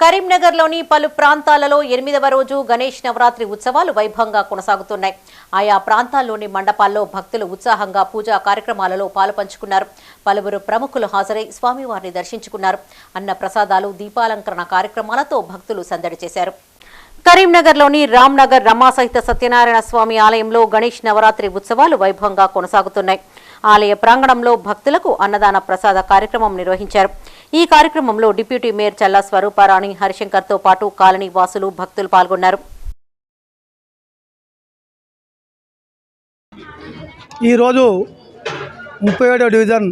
కరీంనగర్లోని పలు ప్రాంతాలలో ఎనిమిదవ రోజు గణేష్ నవరాత్రి ఉత్సవాలు వైభవంగా కొనసాగుతున్నాయి. ఆయా ప్రాంతాల్లోని మండపాల్లో భక్తులు ఉత్సాహంగా పూజా కార్యక్రమాలలో పాలుపంచుకున్నారు. పలువురు ప్రముఖులు హాజరై స్వామివారిని దర్శించుకున్నారు. అన్న ప్రసాదాలు దీపాలంకరణ కార్యక్రమాలతో భక్తులు సందడి చేశారు. కరీంనగర్లోని రామ్నగర్ రమాసహిత సత్యనారాయణ స్వామి ఆలయంలో గణేష్ నవరాత్రి ఉత్సవాలు వైభవంగా కొనసాగుతున్నాయి. ఆలయ ప్రాంగణంలో భక్తులకు అన్నదాన ప్రసాద కార్యక్రమం నిర్వహించారు. ఈ కార్యక్రమంలో డిప్యూటీ మేయర్ చల్లా స్వరూపారాణి హరిశంకర్తో పాటు కాలనీ వాసులు భక్తులు పాల్గొన్నారు. ఈరోజు ముప్పై ఏడో డివిజన్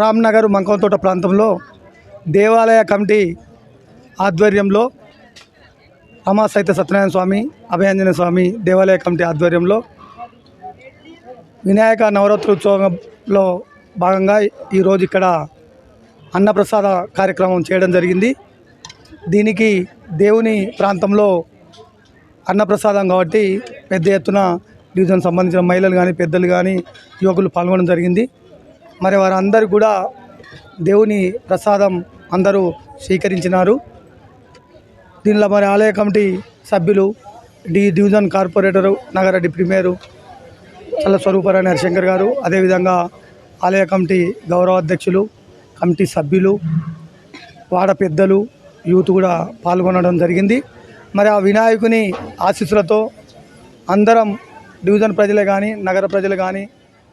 రామ్నగర్ మంకంతోట ప్రాంతంలో దేవాలయ కమిటీ ఆధ్వర్యంలో అమాసైత సత్యనారాయణ స్వామి అభయాంజనేయ స్వామి దేవాలయ కమిటీ ఆధ్వర్యంలో వినాయక నవరాత్రోత్సవంలో భాగంగా ఈరోజు ఇక్కడ అన్నప్రసాద కార్యక్రమం చేయడం జరిగింది. దీనికి దేవుని ప్రాంతంలో అన్నప్రసాదం కాబట్టి పెద్ద ఎత్తున డివిజన్ సంబంధించిన మహిళలు కానీ పెద్దలు కానీ యువకులు పాల్గొనడం జరిగింది. మరి వారందరూ కూడా దేవుని ప్రసాదం అందరూ స్వీకరించినారు. దీనిలో మరి ఆలయ కమిటీ సభ్యులు డి డివిజన్ కార్పొరేటరు నగర డిప్యూటీ మేయరు చల్ల స్వరూపరాణి హరిశంకర్ గారు అదేవిధంగా ఆలయ కమిటీ గౌరవ అధ్యక్షులు కమిటీ సభ్యులు వాడ పెద్దలు యూత్ కూడా పాల్గొనడం జరిగింది. మరి ఆ వినాయకుని ఆశీస్సులతో అందరం డివిజన్ ప్రజలు కానీ నగర ప్రజలు కానీ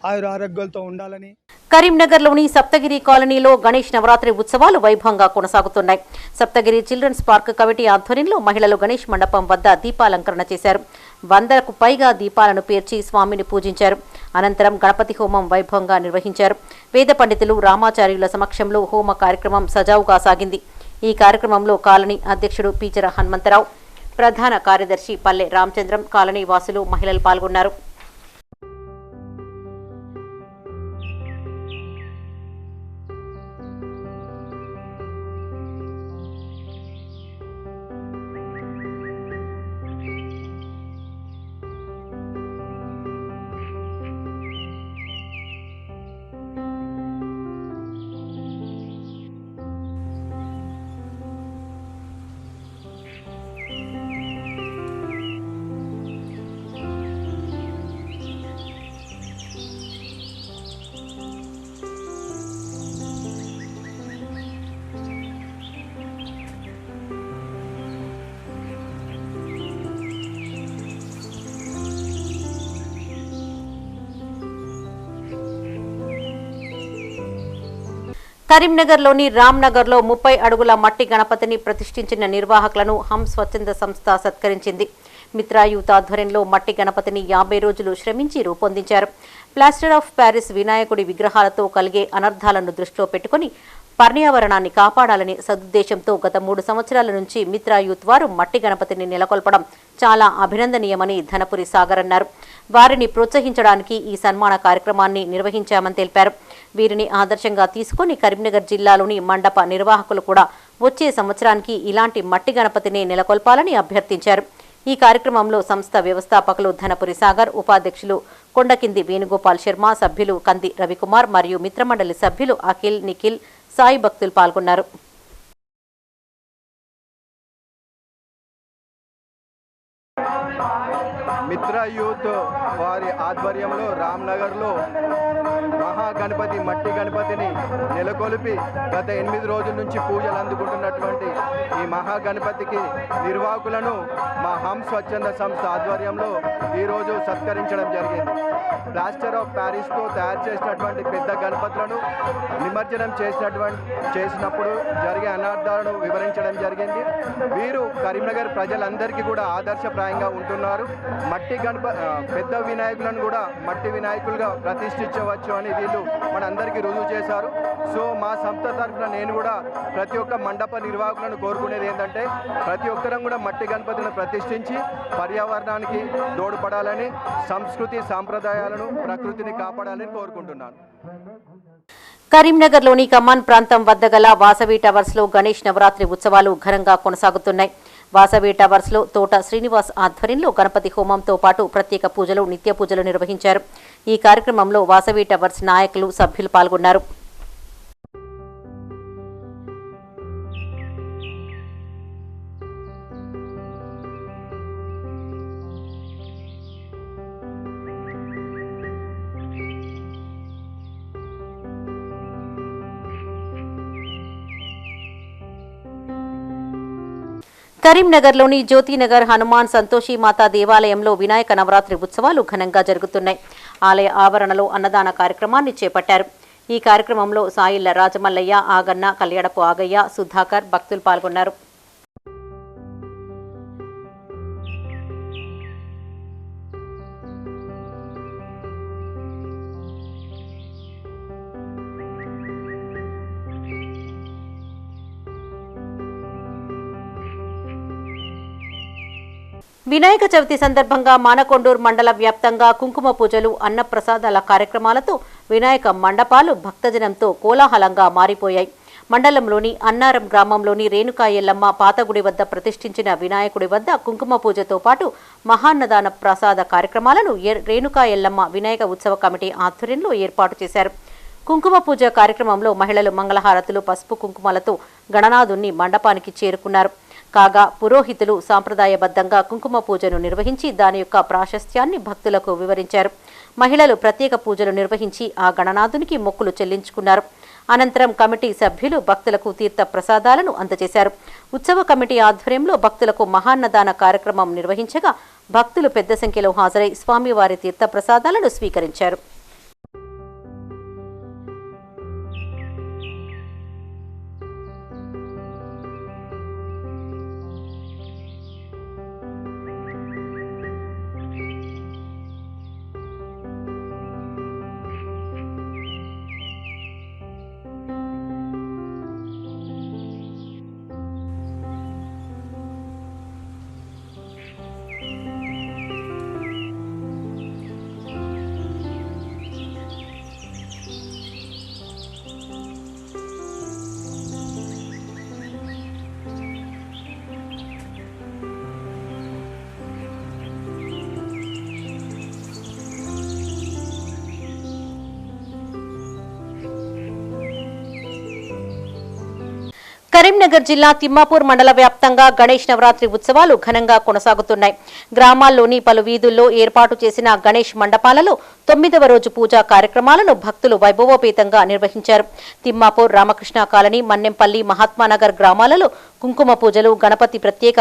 ఆయుర ఆరోగ్యాలతో ఉండాలని. కరీంనగర్లోని సప్తగిరి కాలనీలో గణేష్ నవరాత్రి ఉత్సవాలు వైభవంగా కొనసాగుతున్నాయి. సప్తగిరి చిల్డ్రన్స్ పార్క్ కమిటీ ఆధ్వర్యంలో మహిళలు గణేష్ మండపం వద్ద దీపాలంకరణ చేశారు. వందలకు పైగా దీపాలను పేర్చి స్వామిని పూజించారు. అనంతరం గణపతి హోమం వైభవంగా నిర్వహించారు. వేద పండితులు రామాచార్యుల సమక్షంలో హోమ కార్యక్రమం సజావుగా సాగింది. ఈ కార్యక్రమంలో కాలనీ అధ్యక్షుడు పీచర హనుమంతరావు ప్రధాన కార్యదర్శి పల్లె రామచంద్రం కాలనీ వాసులు మహిళలు పాల్గొన్నారు. కరీంనగర్లోని రామ్నగర్లో ముప్పై అడుగుల మట్టి గణపతిని ప్రతిష్ఠించిన నిర్వాహకులను హం స్వచ్ఛంద సంస్థ సత్కరించింది. మిత్రాయూత్ ఆధ్వర్యంలో మట్టి గణపతిని యాభై రోజులు శ్రమించి రూపొందించారు. ప్లాస్టర్ ఆఫ్ ప్యారిస్ వినాయకుడి విగ్రహాలతో కలిగే అనర్థాలను దృష్టిలో పెట్టుకుని పర్యావరణాన్ని కాపాడాలని సదుద్దేశంతో గత మూడు సంవత్సరాల నుంచి మిత్రా యూత్ వారు మట్టి గణపతిని నెలకొల్పడం చాలా అభినందనీయమని ధనపురి సాగర్ అన్నారు. వారిని ప్రోత్సహించడానికి ఈ సన్మాన కార్యక్రమాన్ని నిర్వహించామని తెలిపారు. వీరిని ఆదర్శంగా తీసుకుని కరీంనగర్ జిల్లాలోని మండప నిర్వాహకులు కూడా వచ్చే సంవత్సరానికి ఇలాంటి మట్టి గణపతిని నెలకొల్పాలని అభ్యర్థించారు. ఈ కార్యక్రమంలో సంస్థ వ్యవస్థాపకులు ధనపురి సాగర్ ఉపాధ్యక్షులు కొండకింది వేణుగోపాల్ శర్మ సభ్యులు కంది రవికుమార్ మరియు మిత్రమండలి సభ్యులు అఖిల్ నిఖిల్ సాయి భక్తులు పాల్గొన్నారు. యూత్ వారి ఆధ్వర్యంలో రామ్నగర్లో మహాగణపతి మట్టి గణపతిని నెలకొల్పి గత ఎనిమిది రోజుల నుంచి పూజలు అందుకుంటున్నటువంటి ఈ మహాగణపతికి నిర్వాహకులను మా హమ్ స్వచ్ఛంద సంస్థ ఆధ్వర్యంలో ఈరోజు సత్కరించడం జరిగింది. ప్లాస్టర్ ఆఫ్ ప్యారిస్తో తయారు చేసినటువంటి పెద్ద గణపతులను నిమజ్జనం చేసినటువంటి చేసినప్పుడు జరిగే అనార్థాలను వివరించడం జరిగింది. వీరు కరీంనగర్ ప్రజలందరికీ కూడా ఆదర్శప్రాయంగా ఉంటున్నారు. మట్టి గణప పెద్ద వినాయకులను కూడా మట్టి వినాయకులుగా ప్రతిష్ఠించవచ్చు అని వీళ్ళు మనందరికీ రుజువు చేశారు. సో మా సంస్థ తరఫున నేను కూడా ప్రతి ఒక్క మండప నిర్వాహకులను కోరుకునేది ఏంటంటే ప్రతి ఒక్కరం కూడా మట్టి గణపతిని ప్రతిష్ఠించి పర్యావరణానికి తోడ్పడాలని సంస్కృతి సాంప్రదాయాలను ప్రకృతిని కాపాడాలని కోరుకుంటున్నాను. కరీంనగర్లోని కమాన్ ప్రాంతం వద్ద గల వాసవి టవర్స్లో గణేష్ నవరాత్రి ఉత్సవాలు ఘనంగా కొనసాగుతున్నాయి. వాసవి టవర్స్లో తోట శ్రీనివాస్ ఆధ్వర్యంలో గణపతి హోమంతో పాటు ప్రత్యేక పూజలు నిత్య పూజలు నిర్వహించారు. ఈ కార్యక్రమంలో వాసవి టవర్స్ నాయకులు సభ్యులు పాల్గొన్నారు. కరీంనగర్లోని జ్యోతినగర్ హనుమాన్ సంతోషి మాతా దేవాలయంలో వినాయక నవరాత్రి ఉత్సవాలు ఘనంగా జరుగుతున్నాయి. ఆలయ ఆవరణలో అన్నదాన కార్యక్రమాన్ని చేపట్టారు. ఈ కార్యక్రమంలో సాయిళ్ళ రాజమల్లయ్య ఆగన్న కళ్యాడపు ఆగయ్య సుధాకర్ భక్తులు పాల్గొన్నారు. వినాయక చవితి సందర్భంగా మానకొండూరు మండల వ్యాప్తంగా కుంకుమ పూజలు అన్నప్రసాదాల కార్యక్రమాలతో వినాయక మండపాలు భక్తజనంతో కోలాహలంగా మారిపోయాయి. మండలంలోని అన్నారం గ్రామంలోని రేణుకాయల్లమ్మ పాతగుడి వద్ద ప్రతిష్ఠించిన వినాయకుడి వద్ద కుంకుమ పూజతో పాటు మహాన్నదాన ప్రసాద కార్యక్రమాలను రేణుకాయల్లమ్మ రేణుకా ఎల్లమ్మ వినాయక ఉత్సవ కమిటీ ఆధ్వర్యంలో ఏర్పాటు చేశారు. కుంకుమ పూజ కార్యక్రమంలో మహిళలు మంగళహారతులు పసుపు కుంకుమలతో గణనాథుణ్ణి మండపానికి చేరుకున్నారు. కాగా పురోహితులు సాంప్రదాయబద్ధంగా కుంకుమ పూజను నిర్వహించి దాని యొక్క ప్రాశస్త్యాన్ని భక్తులకు వివరించారు. మహిళలు ప్రత్యేక పూజలు నిర్వహించి ఆ గణనాథునికి మొక్కులు చెల్లించుకున్నారు. అనంతరం కమిటీ సభ్యులు భక్తులకు తీర్థ ప్రసాదాలను అందజేశారు. ఉత్సవ కమిటీ ఆధ్వర్యంలో భక్తులకు మహాన్నదాన కార్యక్రమం నిర్వహించగా భక్తులు పెద్ద సంఖ్యలో హాజరై స్వామివారి తీర్థ ప్రసాదాలను స్వీకరించారు. కరీంనగర్ జిల్లా తిమ్మాపూర్ మండల వ్యాప్తంగా గణేష్ నవరాత్రి ఉత్సవాలు ఘనంగా కొనసాగుతున్నాయి. గ్రామాల్లోని పలు వీధుల్లో ఏర్పాటు చేసిన గణేష్ మండపాలలో తొమ్మిదవ రోజు పూజా కార్యక్రమాలను భక్తులు వైభవోపేతంగా నిర్వహించారు. తిమ్మాపూర్ రామకృష్ణ కాలనీ మన్నెంపల్లి మహాత్మానగర్ గ్రామాలలో కుంకుమ పూజలు గణపతి ప్రత్యేక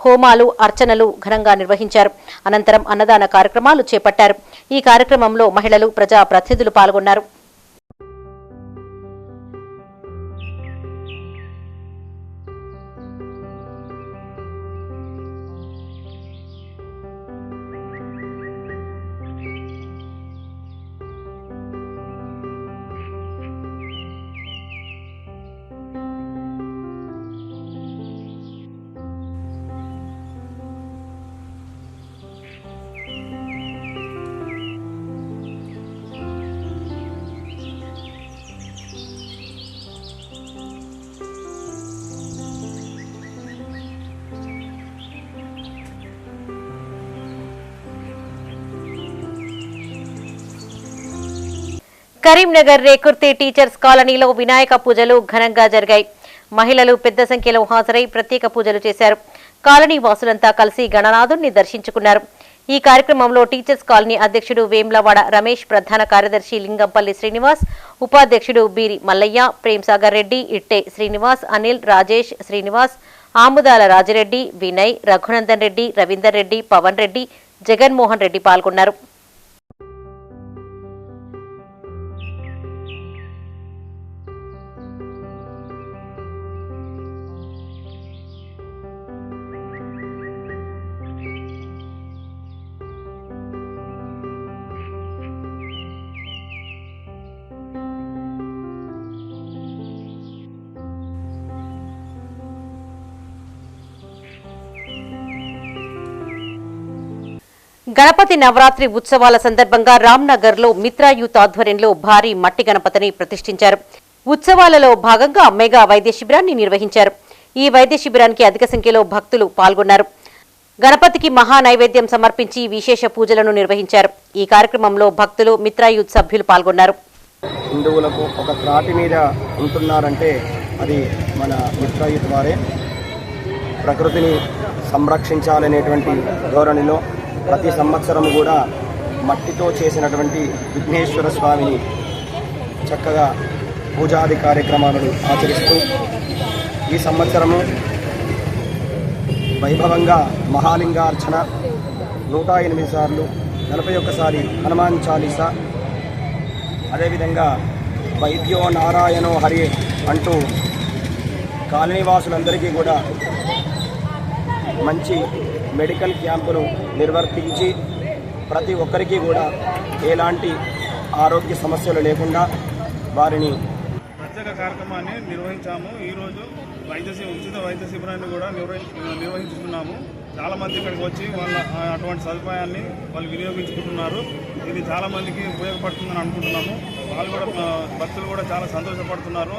హోమాలు అర్చనలు ఘనంగా నిర్వహించారు. అనంతరం అన్నదాన కార్యక్రమాలు చేపట్టారు. ఈ కార్యక్రమంలో మహిళలు ప్రజా ప్రతినిధులు పాల్గొన్నారు. కరీంనగర్ రేకుర్తి టీచర్స్ కాలనీలో వినాయక పూజలు ఘనంగా జరిగాయి. మహిళలు పెద్ద సంఖ్యలో హాజరై ప్రత్యేక పూజలు చేశారు. కాలనీ వాసులంతా కలిసి గణనాథుణ్ణి దర్శించుకున్నారు. ఈ కార్యక్రమంలో టీచర్స్ కాలనీ అధ్యక్షుడు వేమ్లవాడ రమేష్ ప్రధాన కార్యదర్శి లింగంపల్లి శ్రీనివాస్ ఉపాధ్యక్షుడు బీరి మల్లయ్య ప్రేమ్సాగర్ రెడ్డి ఇట్టే శ్రీనివాస్ అనిల్ రాజేష్ శ్రీనివాస్ ఆముదాల రాజరెడ్డి వినయ్ రఘునందన్ రెడ్డి రవీందర్ రెడ్డి పవన్ రెడ్డి జగన్మోహన్ రెడ్డి పాల్గొన్నారు. గణపతి నవరాత్రి ఉత్సవాల సందర్భంగా రామ్నగర్లో మిత్రా యూత్ ఆధ్వర్యంలో భారీ మట్టి గణపతిని ప్రతిష్ఠించారు. ఉత్సవాలలో భాగంగా మెగా వైద్య శిబిరాన్ని నిర్వహించారు. ఈ వైద్య శిబిరానికి అధిక సంఖ్యలో భక్తులు పాల్గొన్నారు. గణపతికి మహా నైవేద్యం సమర్పించి విశేష పూజలను నిర్వహించారు. ఈ కార్యక్రమంలో భక్తులు మిత్రా యూత్ సభ్యులు పాల్గొన్నారు. హిందువులకు ఒక త్రాటి మీద ఉంటున్నారంటే అది మన మిత్రాయుత్ వారే. ప్రకృతిని సంరక్షించాలనేటువంటి ధోరణిలో ప్రతి సంవత్సరం కూడా మట్టితో చేసినటువంటి విఘ్నేశ్వర స్వామిని చక్కగా పూజాది కార్యక్రమాలను ఆచరిస్తూ ఈ సంవత్సరము వైభవంగా మహాలింగార్చన నూట ఎనిమిది సార్లు నలభై ఒక్కసారి హనుమాన్ చాలీస అదేవిధంగా వైద్యో నారాయణో హరి అంటూ కాలనీవాసులందరికీ కూడా మంచి మెడికల్ క్యాంపును నిర్వర్తించి ప్రతి ఒక్కరికి కూడా ఎలాంటి ఆరోగ్య సమస్యలు లేకుండా వారిని ప్రత్యేక కార్యక్రమాన్ని నిర్వహించాము. ఈరోజు వైద్య ఉచిత వైద్య శిబిరాన్ని కూడా నిర్వహి చాలామంది చాలా మంది ఇక్కడికి వచ్చి వాళ్ళ అటువంటి సదుపాయాన్ని వాళ్ళు వినియోగించుకుంటున్నారు. ఇది చాలామందికి ఉపయోగపడుతుందని అనుకుంటున్నాము. వాళ్ళు కూడా భక్తులు కూడా చాలా సంతోషపడుతున్నారు.